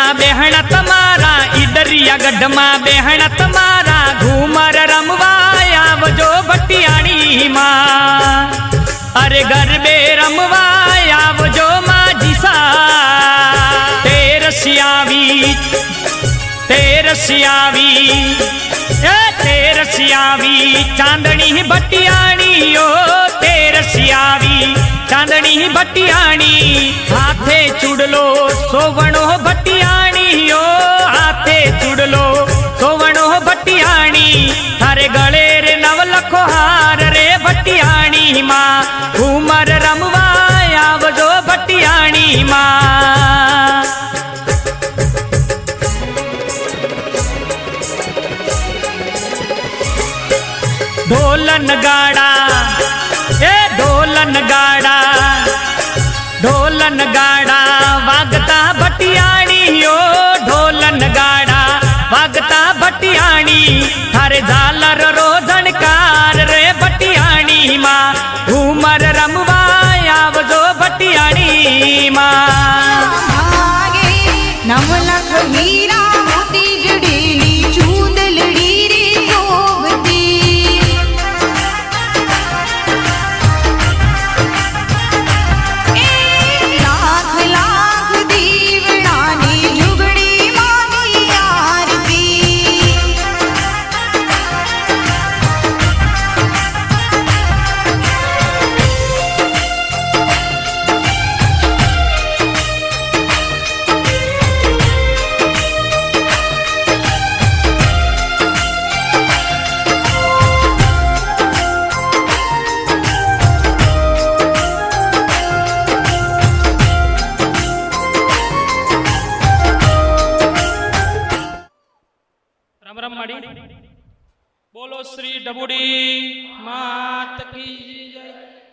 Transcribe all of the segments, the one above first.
ગઢમાં બેહણા તમારા ઈડરિયા ગઢમાં બેહણા તમારા ઘુમર રમવા આવજો ભટિયાણીમાં અરે ગરબે રમવા આવજો માજીસા તેરસિયાવી તેરસિયાવી એ તેરસિયાવી ચાંદણી તે રસિયાવી ચાંદણી ભટિયાણી હાથે ચૂડલો સોવણો ભટિયાણીઓ હાથે ચૂડલો સોવણો ભટિયાણી તારે ગળે રે નવલખો હાર રે ભટિયાણી માં ઘુમર રમવા આવજો ભટિયાણી માં ढोलन गाड़ा ढोलन गाड़ा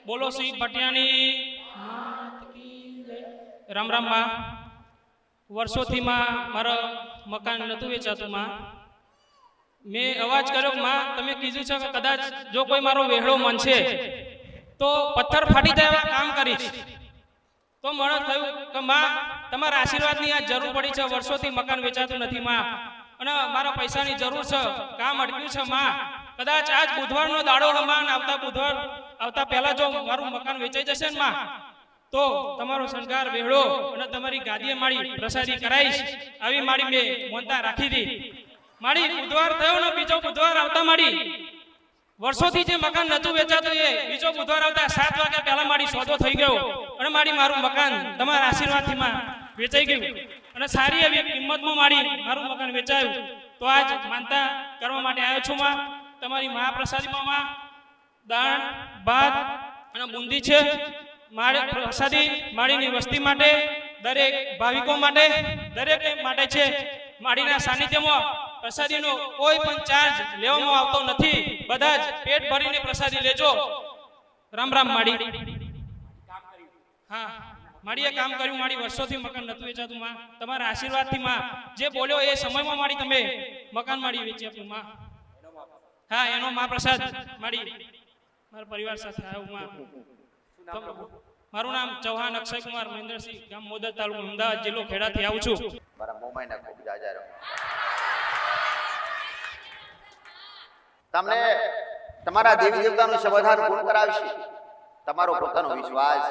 બોલો શ્રી ભટિયાની રામ રામમાં વર્ષોથી માં મારા મકાન નતું વેચાતું માં. મેં અવાજ કર્યો માં, તમે કીધું છે કે કદાચ જો કોઈ મારો વેહળો છે, તો પથ્થર ફાટી જાય એવા કામ કરીશ. તો મને થયું કે માં, તમારા આશીર્વાદની આ જરૂર પડી છે, વર્ષોથી મકાન વેચાતું નથી માં. અને મારા પૈસાની જરૂર છે, કામ અટક્યું છે માં. કદાચ આજ બુધવારનો દાડો હમાન આવતા બુધવાર આવતા પહેલા જો મારું મકાન વેચાઈ જશે ને માં, તો તમારો શણગાર વેળો અને તમારી ગાદીએ મારી પ્રસાદી કરાઈશ. આવી મારી મેં મોનતા રાખી દી. મારી બુધવાર થયો ને બીજો બુધવાર આવતા મારી વર્ષોથી જે મકાન નતું વેચાતું એ બીજો બુધવાર આવતા સાત વાગ્યા પહેલા મારી સોદો થઈ ગયો અને મારી મારું મકાન તમારા આશીર્વાદથી માં વેચાઈ ગયું. અને સારી એવી કિંમતમાં મારી મારું મકાન વેચાયું. તો આજ માનતા કરવા માટે આવ્યો છું માં. તમારી મહાપ્રસાદીમાં માં દાણ ભાત અને બુંદી છે. મારે પ્રસાદી માળીની વસ્તી માટે, દરેક ભાવિકો માટે, દરેક માટે છે. માળીના સાનિધ્યમાં પ્રસાદીનો કોઈ પણ ચાર્જ લેવામાં આવતો નથી. બધા જ પેટ ભરીને પ્રસાદી લેજો. રામ રામ માડી. હા, માડીએ કામ કર્યું. માડી વર્ષોથી મકાન નતું વેચાતું, માં. તમારા આશીર્વાદથી, માં. જે બોલ્યો એ સમયમાં માડી તમે મકાન માડી વેચી આપ્યું માં. હા, એનો મા પ્રસાદ માડી મારા પરિવાર સાથે આવ્યું મારું નામ ચૌહાણ અક્ષય કુમાર મહેન્દ્રસિંહ, ગામ મોદર તાલુકો અમદાવાદ જિલ્લો ખેડાથી આવું છું. મારા મોમાઈના ખૂબ જાજારો તમને તમારા દેવી દેવતાનું સમાધાન પૂર્ણ કરાવશે? તમારો પોતાનો વિશ્વાસ.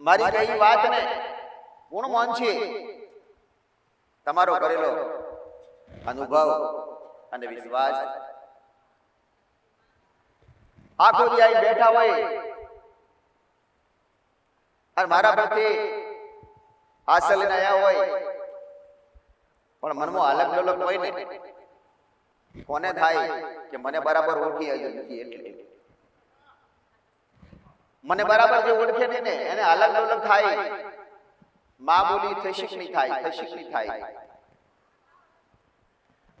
મારી કઈ વાતને પૂર્ણ માનશે? તમારો કરેલો અનુભવ અને વિશ્વાસ આખો દી અહીં બેઠા હોય અને મારા પ્રત્યે આશા લઈને આવ્યા હોય. પણ મનમાં અલગ ડોલક હોય ને. કોને થાય કે મને બરાબર ઓળખી હજુ નથી એટલે. મને બરાબર જે ઓળખે ને એને અલગ ડોલક થાય. માં બોલી થશી નહીં થાય થશી નહીં થાય.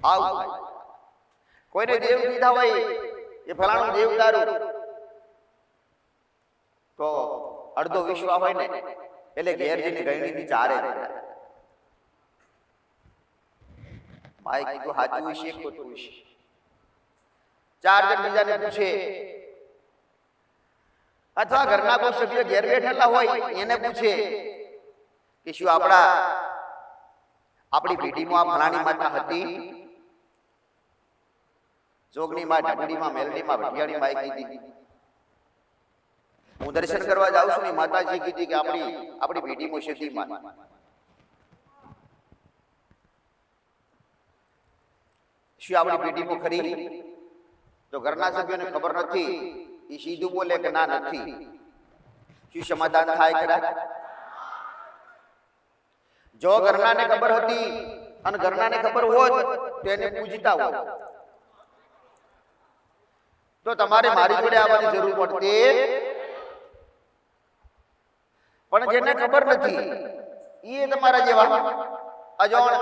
આવું. કોઈને દેવ દીધા હોય એ ફલાણું દેવ દારૂ. તો અડધો વિશ્વાસ હોય ને એટલે ઘેરજીની ગયણીથી ચારે. માય કીધું સાચું છે ખોટું છે. ચાર જણ બીજાને પૂછે. અથવા ઘરના કોઈ સભ્ય ઘેર બેઠેલા હોય એને પૂછે. કે શું આપણા આપણી પેઢીમાં આ ફલાણી માતા હતી? ઘરના સભ્યોને ખબર નથી. એ સીધું બોલે કે ના નથી. શું સમાધાન થાય ખરા? જો ઘરનાને ખબર હતી અને ઘરનાને ખબર હોત તો એને પૂજતા હોત. તો તમારે મારી જોડે આવવાની જરૂર પડતી. પણ જેને ખબર નથી એ તમારા જેવા અજોણ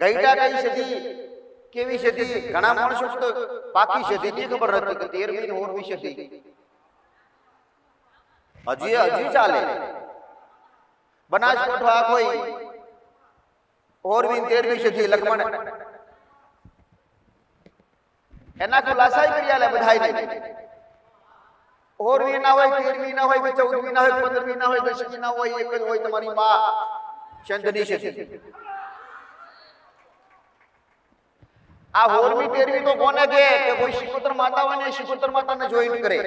ગઈડા કઈ સદી કેવી સદી ઘણા માણસો તો પાકી સદી ની ખબર નથી કે તેરમી ને ઓરમી સદી હજી હજી ચાલે. બનાસકાંઠો આ કોઈ ઓરમી ને તેરમી સદી લખમણ એના ખુલાસા કરી આલે બધાય ઓરમી ના હોય તેરમી ના હોય કે ચૌદમી ના હોય પંદરમી ના હોય દસમી ના હોય એક જ હોય તમારી માં ચંદની સદી આ હોરમી તેરવી તો કોને કે કે કોઈ શિકોતર માતા હોય ને શિકોતર માતાને જોઈન કરે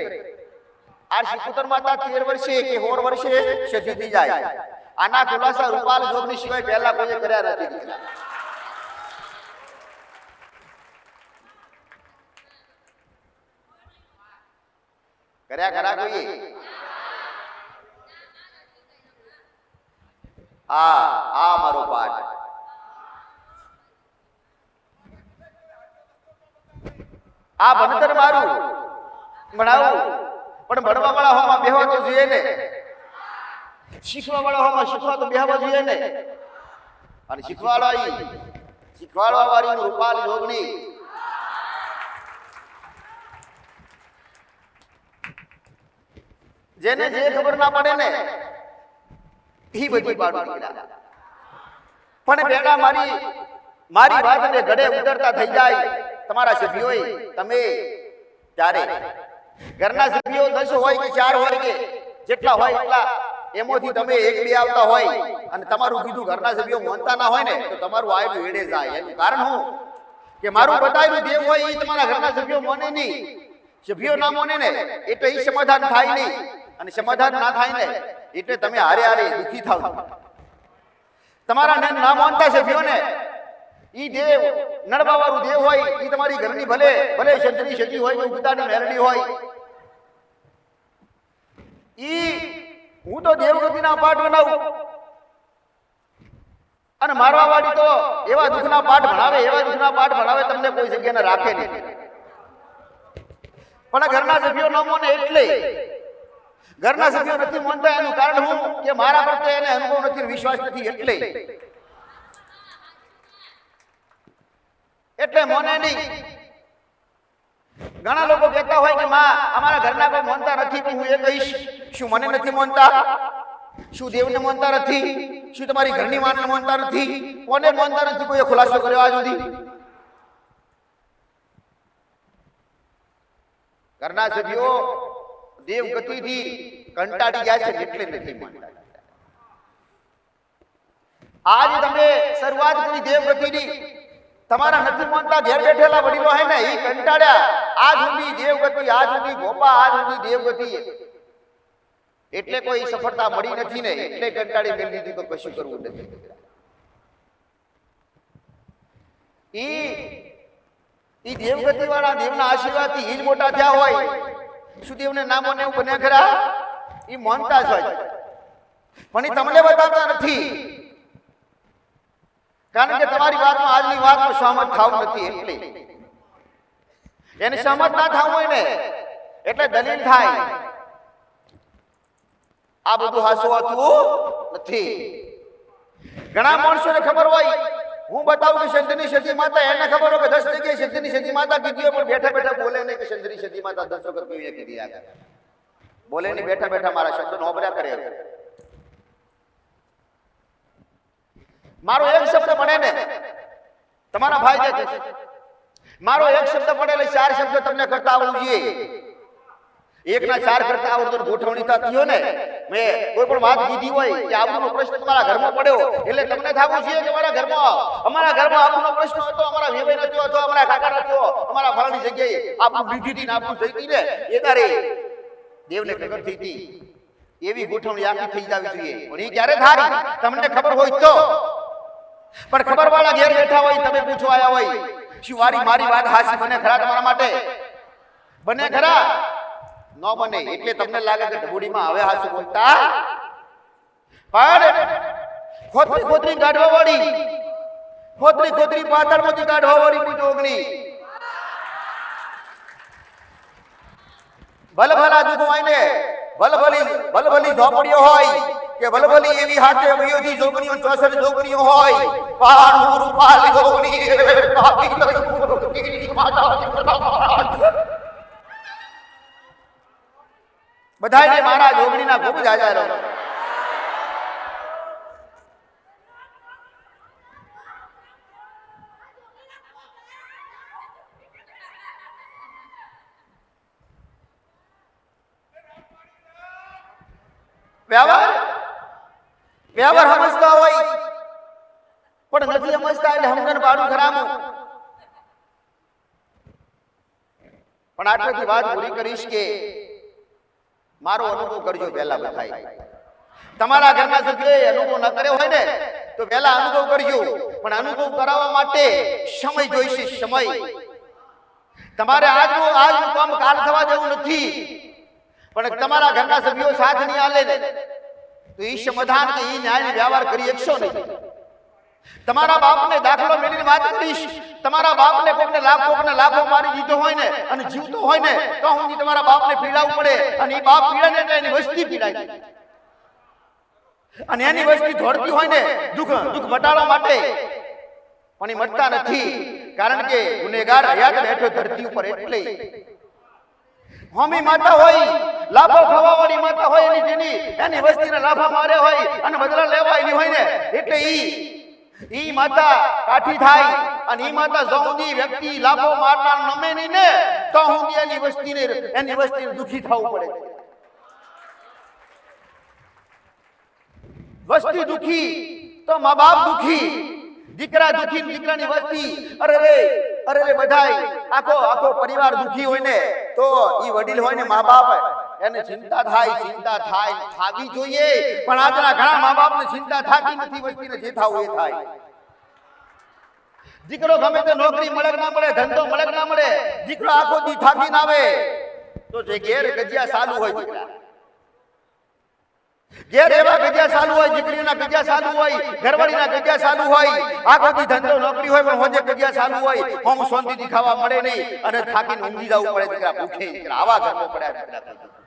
આ શિકોતર માતા તેર વર્ષે કે હોર વર્ષે સતી થઈ જાય આના ખુલાસા રૂપાલ જોગની સિવાય પહેલા કોઈએ કર્યા નથી. કર્યા ખરા કોઈ? હા, આ મારો પાઠ. આ ભણતર મારું. ભણાવું. પણ ભણવા વાળા હોવા બેહવા તો જોઈએ ને. શીખવા વાળા હોમાં શીખવા તો બેહવા જોઈએ ને. અને શીખવાડવા ઈ શીખવાડવા વાળી રૂપાલ યોગની જેને જે ખબર ના પડે ને એ બધી પાડું નીકળ્યા પણ બેડા મારી મારી વાતને ગળે ઉતરતા થઈ જાય તમારા સભ્યોએ, તમે ત્યારે. ઘરના સભ્યો દસ હોય કે ચાર હોય કે જેટલા હોય એટલા એમાંથી તમે એક બે આવતા હોય અને તમારું કીધું ઘરના સભ્યો માનતા ના હોય ને, તો તમારું આયુ એડે જાય. એનું કારણ શું? કે મારું બતાવેલું દેવ હોય એ તમારા ઘરના સભ્યો મને નહીં. સભ્યો ના મોને ને, એટલે એ સમાધાન થાય નહીં. અને સમાધાન ના થાય ને, એટલે તમે હારે હારે દુઃખી થાવ. તમારા ને માનતા સભ્યોને ઈ દેવ નડવા વાળું દેવ હોય, ઈ તમારી ઘરની ભલે ભલે શંતરી શતી હોય કે ઉગતાની મેરડી હોય. ઈ હું તો દેવગતિના પાઠ બનાવું અને મારવા વાળી તો એવા દુઃખના પાઠ ભણાવે, એવા દુઃખના પાઠ ભણાવે, તમને કોઈ જગ્યાને રાખે નહીં. પણ ઘરના સભ્યો ન મોને એટલે. ઘરના સભ્યો નથી મોનતા, એનું કારણ હું કે મારા પ્રત્યે એને અનુભવ નથી, વિશ્વાસ નથી, એટલે. એટલે મોને નહીં. ઘણા લોકો કહેતા હોય કે, માં, અમારા ઘરના કોઈ મોનતા નથી હું એ કહીશ. શું મને નથી માનતા? શું દેવને માનતા નથી? શું તમારી ઘરની માને માનતા નથી? કોને માનતા નથી? કોઈએ ખુલાસો કર્યો આજ સુધી? ઘરના સભ્યો દેવ ગતિથી કંટાળી ગયા છે એટલે નથી માનતા. આજ તમે શરૂઆત કરી દેવ ગતિની તમારા નથી માનતા? ઘેર બેઠેલા વડીલો હે ને એ કંટાળ્યા. આજ સુધી દેવગતિ આજ સુધી ગોપા આજ સુધી દેવગતિ એટલે કોઈ સફળતા મળી નથી ને એટલે કંટાળી મેળ દીધી તો કશું કરવું નથી. ઈ ઈ દેવગતિ વાળા દેવના આશીર્વાદથી જ મોટા થયા હોય. શું દેવને ના મને એવું બન્યા ખરા? એ માનતા જ હોય. પણ એ તમને બતાવતા નથી. કારણ કે તમારી વાતમાં આજની વાતમાં સહમત થવું નથી એટલે. એને સહમત ના થવું હોય ને. એટલે દલીલ થાય. આ બધું હાસવાતું નથી. ઘણા માણસોને ખબર હોય. હું બતાવું કે શંકરની સતી માતા એને ખબર હોય કે દસ જગ્યાએ શંકરની સતી માતા કીધી હોય પણ બેઠા બેઠા બોલે નહીં કે શંકરની સતી માતા દસ વખત કોઈએ કીધી આગળ. બોલે નહીં બેઠા બેઠા મારા શબ્દ નોબર્યા કરે. મારો એક શબ્દ પડે ને તમારા ભાઈ મારો એક શબ્દ પડે એટલે ચાર શબ્દ તમને કરતા આવડવું જોઈએ. એકના ચાર કરતા આવડતો ગોઠવણી થતી ને, મેં કોઈ પણ વાત કીધી હોય કે આબરૂનો પ્રશ્ન તમારા ઘરમાં પડ્યો, એટલે તમને થાવું છે કે મારા ઘરમાં અમારા ઘરમાં આબરૂનો પ્રશ્ન હતો, અમારા વેવાઈ નથી હતો, અમારા કાકા નથી અમારા ફલાણી જગ્યાએ આપણું લીધી હતી ને હતી ને, એ તારે દેવને પ્રગટ થઈ હતી. એવી ગોઠવણી આખી થઈ જવી જોઈએ. પણ એ ક્યારે થાય? તમને ખબર હોય તો. પણ ખબર વાળા ઘેર બેઠા હોય, તમે પૂછવા આવ્યા હોય, શું વારી મારી વાત હાસી બને ખરા તમારા માટે? બને ખરા? ન બને એટલે તમને લાગે કે ઢબુડીમાં હવે હાસુ બોલતા? પણ ખોતરી ખોતરી કાઢવા વાળી. ખોતરી ખોતરી પાતળમાંથી કાઢવા વાળી પૂજો ઓગણી. ભલભલા જુદું હોય ને ભલભલી ભલભલી ઝોપડીઓ હોય કે ભલભલી એવી હાથે વયોથી જોગણીઓ ચોસઠ જોગણીઓ હોય. પાણું રૂપાલ જોગણી પાપી માતા બધાયને મારા જોગણીના ખૂબ જ આજારો વ્યવહાર? હોય. પણ નથી સમજતા એટલે સમજણ પાડું આટલેથી વાત પૂરી કરીશ કે મારો અનુભવ કરજો પહેલા બધાય. તમારા ઘરના સભ્યોએ અનુભવ ન કર્યો હોય ને, તો પહેલા અનુભવ કરજો. પણ અનુભવ કરાવવા માટે સમય જોઈશે, સમય. તમારે આજનું આજનું કામ કાલ થવા જેવું નથી. પણ તમારા ઘરના સભ્યો સાથ નહીં આલે ને, તો એ સમાધાન ઈ ન્યાય વ્યવહાર કરી શકશો નહીં. તમારા બાપને દાખલો મેળવીને વાત કરીશ. તમારા બાપને કોકને લાખ, કોકને લાખો મારી દીધો હોય ને અને જીવતો હોય ને, તો હું તમારા બાપને પીડાવું પડે અને એ બાપ પીડે ને એની વસ્તી પીડાય. અને એની વસ્તી ધોડતી હોય ને, દુઃખ દુઃખ મટાડવા માટે. પણ એ મટતા નથી, કારણ કે ગુનેગાર હયાત બેઠો ધરતી ઉપર એટલે. હોમી માતા હોય લાભો ખાવાવાળી માતા હોય એની જેની, એની વસ્તીને લાભા મારે હોય અને બદલા લેવા એની હોય ને, એટલે ઈ ઈ માતા કાઠી થાય અને ઈ માતા જો વ્યક્તિ લાભો મારનાર નમે નહીં ને તો હું એની વસ્તીને એની વસ્તીને દુખી થવું પડે. વસ્તી દુખી, તો મા બાપ દુખી. દીકરા દુખી દીકરાની વસ્તી, અરે રે અરે રે બધાય, આખો આખો પરિવાર દુખી હોય ને, તો ઈ વડીલ હોય ને મા બાપ. એને ચિંતા થાય ચિંતા થાય. થાવી જોઈએ. પણ આજના ઘણા મા બાપને ચિંતા થાતી નથી વસ્તીને જે થાવું એ થાય. દીકરો ગમે તે નોકરી મળે ના મળે ધંધો મળે ના મળે દીકરો આખો દી થાકીને આવે. તો જે ઘેર ગજિયા સાલું હોય દીકરા. ઘેર એવા ગજિયા ચાલુ હોય દીકરીના ગજિયા ચાલુ હોય ઘરવાળીના ગજિયા ચાલુ હોય. આખો દી ધંધો નોકરી હોય પણ હોજે ગજિયા ચાલુ હોય. હું શાંતિથી ખાવા મળે નહીં અને થાકીને ઊંઘી જવું પડે દીકરા ભૂખે. દીકરા આવા ઘરમાં પડ્યા દીકરા.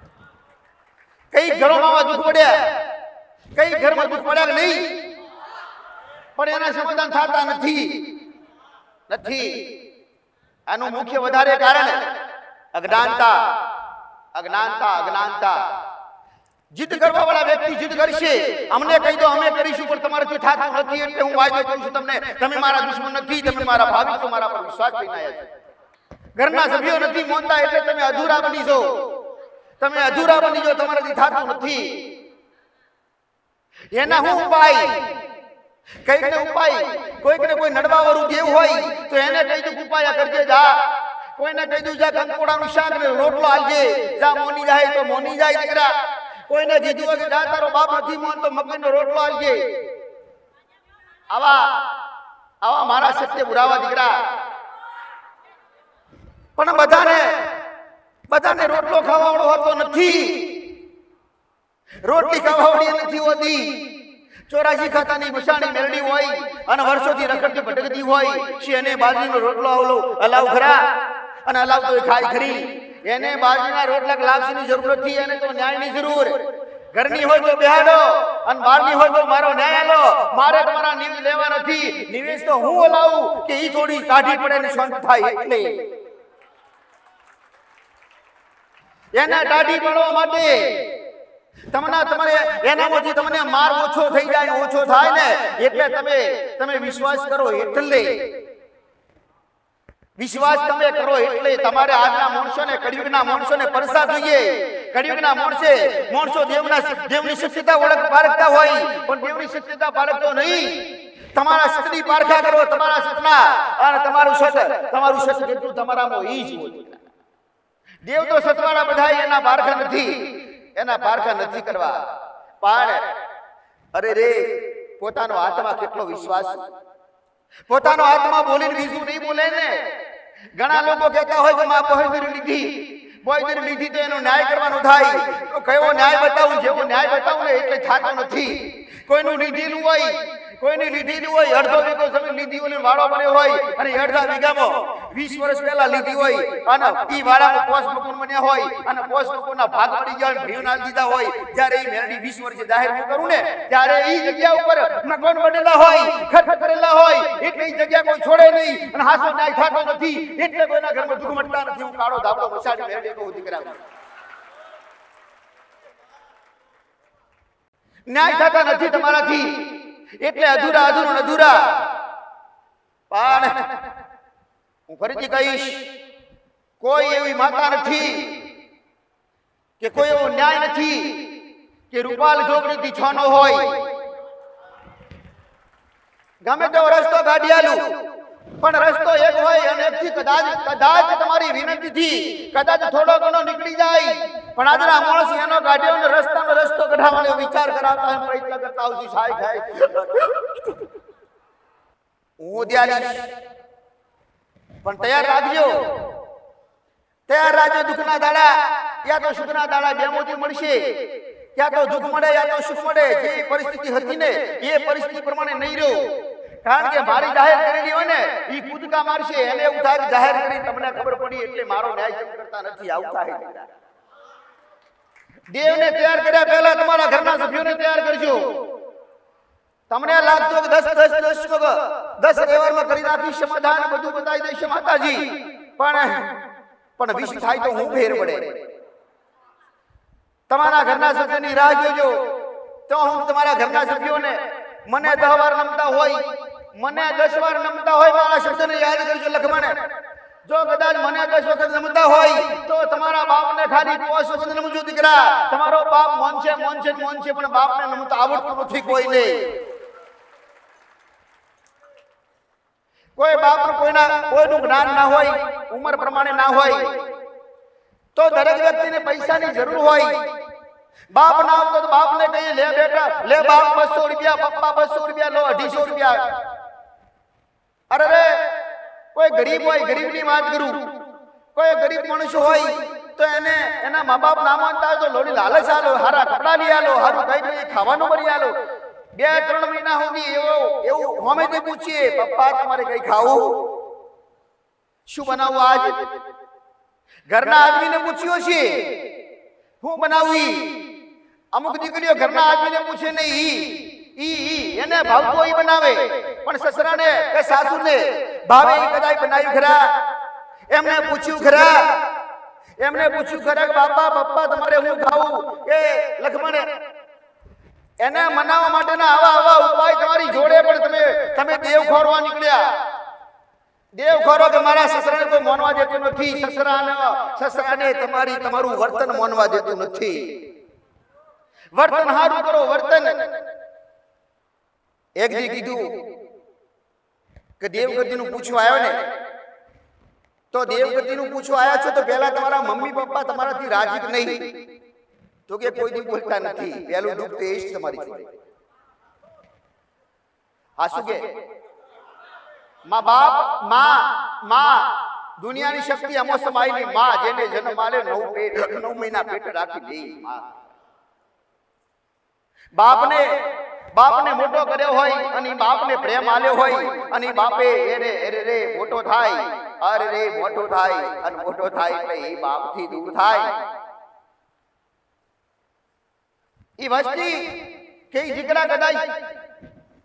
કઈ ઘરોમાં દુઃખ પડ્યા? કઈ ઘરમાં દુઃખ પડ્યા કે નહીં? પણ એના સમાધાન થતા નથી. નથી. આનું મુખ્ય વધારે કારણ અજ્ઞાનતા. અજ્ઞાનતા અજ્ઞાનતા. જીદ કરવા વાળા વ્યક્તિ જીદ કરશે. અમને કહી દો અમે કરીશું પણ તમારાથી થાતું નથી એટલે હું વાયદો કરું છું તમને. તમે મારા દુશ્મન નથી તમે મારા ભાવિક છો મારા પર વિશ્વાસ કરીને આવ્યા છો. ઘરના સભ્યો નથી મોનતા એટલે તમે અધૂરા બની છો તમે અધૂરા બની જો તમારાથી થતું નથી. એના હું ઉપાય? કંઈક ને ઉપાય? કોઈક ને કોઈ નડવા વાળું જેવું હોય, તો એને કહી દઉં ઉપાય કરજે, જા. કોઈને કહી દઉં, જા, કંકોડાનું શાક ને રોટલો આલજે જા, મોની જાય તો મોની જાય દીકરા. કોઈને કીધું હોય કે જા, તારો બાપ નથી મોન, તો મકઈનો રોટલો આલજે આવા આવા મારા સત્ય બુરાવા દીકરા. પણ બધાને બધાને રોટલો ખાવાવાળો હોતો નથી. રોટલી ખાવાવાળી નથી હોતી. ચોરાશી ખાતાની મસાણી મેળડી હોય અને વર્ષોથી રખડતી ભટકતી હોય છે એને બાજરીનો રોટલો આવલો? અલાવ ખરા? અને અલાવ તો ખાઈ ખરી. એને બાજરીના રોટલા લાપસીની જરૂર નથી, એને તો ન્યાયની જરૂર. ઘરની હોય તો બેહાડો, અને બહારની હોય તો મારો ન્યાય આલો. મારે તમારા નિવેશ લેવા નથી. નિવેશ તો હું અલાવું, કે એ થોડી કાઢી પડે ને શાંત થાય એટલે. એને દાઢી મળવા માટે. તમને તમારે એનામાંથી તમને માર ઓછો થઈ જાય ઓછો થાય ને એટલે તમે તમે વિશ્વાસ કરો એટલે. વિશ્વાસ તમે કરો એટલે તમારે આજના માણસોને કળિયુગના માણસોને પરસા જોઈએ. કળિયુગના માણસે માણસો દેવના દેવની સત્યતા ઓળખ પારખતા હોય પણ દેવની સત્યતા પારખતો નહીં. તમારા સતની પારખા કરો તમારા સપના અને તમારું સત તમારું સત જેટલું તમારામાં ઈ જ હોય. દેવ તો સતવાળા બધા એના પારખા નથી. એના પારખા નથી કરવા. પણ અરે રે, પોતાનો આત્મા કેટલો વિશ્વાસ પોતાનો આત્મા બોલીને બીજું નહીં બોલે ને. ઘણા લોકો કહેતા હોય કે માં બહેદરી લીધી. બહેદરી લીધી તો એનો ન્યાય કરવાનો થાય. તો કયો ન્યાય બતાવું? જેવો ન્યાય બતાવું ને એટલે થતો નથી. કોઈનું લીધેલું હોય કોઈની લીધેલું હોય, અડધો વીઘો જમીન લીધી હોય વાળો બને હોય અને અડધા વીઘામાં વીસ વર્ષ પહેલા લીધી હોય અને એ વાળામાં પોસ્ટ મકુન બન્યા હોય અને પોસ્ટ મકૂનના ભાગ પડી ગયા હોય ના દીધા હોય, જ્યારે એ મેરડી વીસ વર્ષે જાહેર કરું ને, ત્યારે એ જગ્યા ઉપર મકાન બનેલા હોય ખર્ચ કરેલા હોય, એટલે એ જગ્યા કોઈ છોડે નહીં અને હાસો ન્યાય થતો નથી, એટલે કોઈના ઘરમાં દુઃખ મટતા નથી, હું કાળો ધાબળો મસાડી મેરડી કહું દીકરા. ન્યાય થતા નથી તમારાથી. એટલે અધૂરા, અધૂરું ને અધૂરા. પણ હું ફરીથી કહીશ, કોઈ એવી માતા નથી કે કોઈ એવો ન્યાય નથી કે રૂપાલ ઝોપડીથી છાનો હોય. ગમે તેવો રસ્તો કાઢિયાલું પણ રસ્તો એક હોય અને એકથી કદાચ કદાચ તમારી વિનંતીથી કદાચ થોડો ઘણો નીકળી જાય. પણ આજના માણસ એનો કાઢ્યો અને રસ્તાનો રસ્તો કઢાવવાનો વિચાર કરાવતા પ્રયત્ન કરતા હોય સાહેબ હું ત્યાં પણ તૈયાર રાખજો. તૈયાર રાખજો દુઃખના દાડા. યા તો સુખના દાડા બે મોતી મળશે. યા તો દુઃખ મળે, યા તો સુખ મળે. જે પરિસ્થિતિ હતી ને, એ પરિસ્થિતિ પ્રમાણે નહીં રહ્યો. કારણ કે મારી જાહેર કરેલી હોય ને એ કૂદકા મારશે એને એવું થાય જાહેર કરી તમને ખબર પડી એટલે મારો ન્યાય ચમ કરતા નથી આવતા હે દેવને તૈયાર કર્યા પહેલા તમારા ઘરના સભ્યોને તૈયાર કરજો. તમને લાગતો કે દસ દસ દસ વગ દસ વ્યવહારમાં કરી નાખી સમાધાન બધું બતાવી દેશે માતાજી. પણ પણ વિષ થાય તો હું ફેર પડે. તમારા ઘરના સભ્યોની રાહ જોજો. તો હું તમારા ઘરના સભ્યોને મને વાર નમતા હોય મને દસ વાર નમતા હોય મારા શબ્દને યાદ કરજો લખમણે. જો કદાચ મને દસ વખત નમતા હોય, તો તમારા બાપને ખાલી પાંચ વખત નમજો દીકરા. તમારો બાપ મન છે મન છે મન છે, પણ બાપને નમતા આવડતું નથી કોઈને કોઈ બાપ કોઈના, કોઈનું જ્ઞાન ના હોય, ઉંમર પ્રમાણે ના હોય, તો દરેક વ્યક્તિને પૈસાની જરૂર હોય. બાપ ના આવતો તો બાપને કહીએ, લે બેટા, લે બાપ બસો રૂપિયા, પપ્પા બસો રૂપિયા, લો અઢીસો રૂપિયા. અરે રે કોઈ ગરીબ હોય ગરીબની વાત કરું. કોઈ ગરીબ માણસ હોય તો એને એના મા બાપ ના માનતા હોય તો લોડી લાલચ આલો હારા કપડા લઈ આલો હારું કઈ કઈ ખાવાનું મળી આલો. બે ત્રણ મહિના સુધી એવો એવું અમે તો પૂછીએ પપ્પા તમારે કઈ ખાવું? શું બનાવવું આજ? ઘરના આદમીને પૂછ્યો છે. હું બનાવું અમુક દીકરીઓ ઘરના આદમીને પૂછે નહીં. ઈ એને ભાવતો ઈ બનાવે. પણ સસરાને કે સાસુને, ભાવે ઈ કદાચ બનાવ્યું ખરા? એમને પૂછ્યું ખરા? એમને પૂછ્યું ખરા કે બાપા પપ્પા તમારે હું ખાવું? એ લખમણે, એને મનાવવા માટેના આવા આવા ઉપાય તમારી જોડે પણ તમે તમે દેવ ખોરવા નીકળ્યા. દેવ ખોરો કે મારા સસરાને કોઈ માનવા દેતું નથી. સસરાને સસરાને તમારી, તમારું વર્તન માનવા દેતું નથી. વર્તન હારું કરો, વર્તન. એક દી કીધું કે દેવગતિનું પૂછવા આવ્યો ને તો દેવગતિનું પૂછવા આવ્યા છો તો પહેલા તમારા મમ્મી પપ્પા તમારાથી રાજી નહીં. તો કે કોઈ દી બોલતા નથી. પહેલું દુઃખ તો એ જ તમારી આ શું કે? માં બાપમાં માં દુનિયાની શક્તિ અમો સમાયેલી માં જેને જન્મ આલે નવ પેટ નવ મહિના પેટ રાખી દે માં. બાપને બાપને મોટો કર્યો હોય અને બાપને પ્રેમ આલ્યો હોય અને બાપે એને અરે રે મોટો થાય, અરે રે મોટો થાય અને મોટો થાય એટલે એ બાપથી દૂર થાય. એ વસ્તી કે દીકરા કદાચ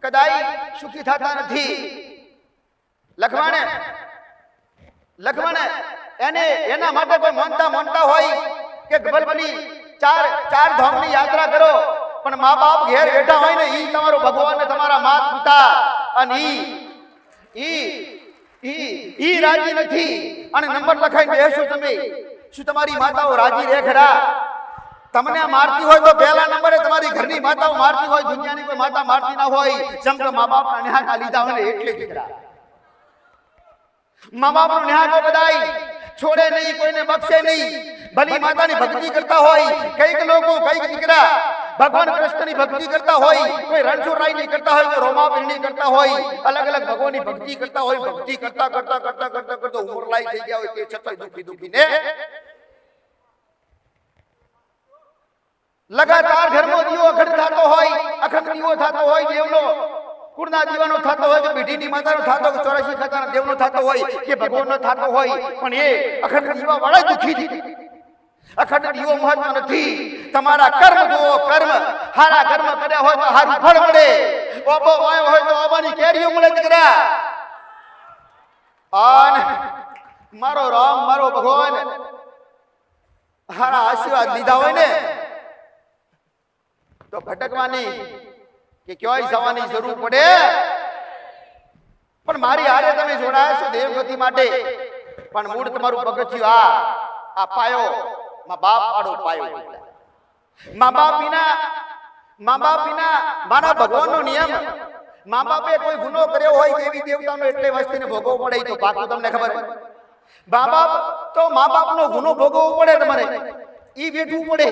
કદાચ સુખી થતા નથી. લખવાને લખવાને એને એના માટે કોઈ માનતા માનતા હોય કે ગબલબલી ચાર ચાર ધામની યાત્રા કરો. પણ મા બાપ ઘેર બેઠા હોય ને, ઈ તમારો ભગવાન ને તમારા માત પિતા અને ઈ ઈ ઈ ઈ રાજી નથી. અને નંબર લખાઈને બેસો તમે. શું તમારી માતાઓ રાજી રહે ખરા? તમને મારતી હોય તો પહેલા નંબરે તમારી ઘરની માતાઓ મારતી હોય, દુનિયાની કોઈ માતા મારતી ના હોય. જેમ કે મા બાપના ન્યાકા લીધા હોય ને એટલે દીકરા મા બાપનો ન્યાકો બધાય છોડે નહીં, કોઈને બક્ષે નહીં. ભલી માતાની ભક્તિ કરતા હોય. કંઈક લોકો, કંઈક દીકરા ભગવાન કૃષ્ણની ભક્તિ કરતા હોય, કોઈ રણછોડરાયની કરતા હોય, કોઈ રોમાપીરની કરતા હોય અલગ અલગ ભગવાનની ભક્તિ કરતા હોય, ભક્તિ કરતા કરતા કરતા કરતા કરતા ઉમર લાઈ થઈ ગયા હોય, તે છતાંય દુખી દુખીને લગાતાર ધર્મો દીવો થતો હોય અખંડ દીવો થતો હોય, દેવનો, કુળના દીવાનો થતો હોય, કે પીઢીની માતાનો થતો કે ચોરાશી ખાતાના દેવનો થતો હોય, કે ભગવાનનો થતો હોય, પણ એ અખંડ દીવા વાળા દુખી થઈ અખંડ દીવો મહત્વ નથી. તમારા કર્મ જુઓ, કર્મ. હારા કર્મ કર્યા હોય તો હારું ફળ મળે. ઓબો વાયો હોય તો ઓબાની કેરીઓ મળે દીકરા. અને મારો રામ, મારો ભગવાન. હારા આશીર્વાદ લીધા હોય ને, તો ભટકવાની કે ક્યાંય જવાની જરૂર પડે? પણ મારી હારે તમે જોડાયા છો દેવગતિ માટે. પણ મૂળ તમારું પગથિયું આ આ પાયો. મા બાપ વાળો પાયો માં બાપ વિના, માં બાપ વિના મારા ભગવાનનો નિયમ, મા બાપે કોઈ ગુનો કર્યો હોય દેવી દેવતાનો એટલે વસ્તીને ભોગવવો પડે તો પાકું તમને ખબર મા બાપ તો મા બાપનો ગુનો ભોગવવો પડે તમારે. ઈ વેઠવું પડે.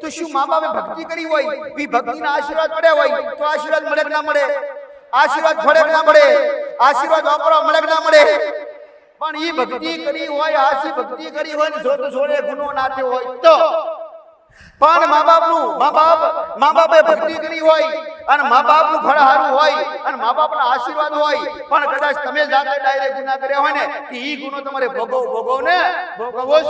તો શું મા બાપે ભક્તિ કરી હોય? ઈ ભક્તિના આશીર્વાદ પડ્યા હોય? તો આશીર્વાદ મળે કે ના મળે? આશીર્વાદ મળે કે ના મળે આશીર્વાદ વાપરવા મળે કે ના મળે? પણ એ ભક્તિ કરી હોય આશી ભક્તિ કરી હોય ને જોત જોડે ગુનો નાતે હોય તો. પણ મા બાપનું મા બાપ મા બાપે ભક્તિ કરી હોય અને મા બાપનું ફળ સારું હોય અને મા બાપના આશીર્વાદ હોય. પણ કદાચ તમે જાતે ડાયરેક્ટ ગુના કર્યા હોય ને એ ગુનો તમારે ભોગવો ભોગવો ને ભોગવવો જ.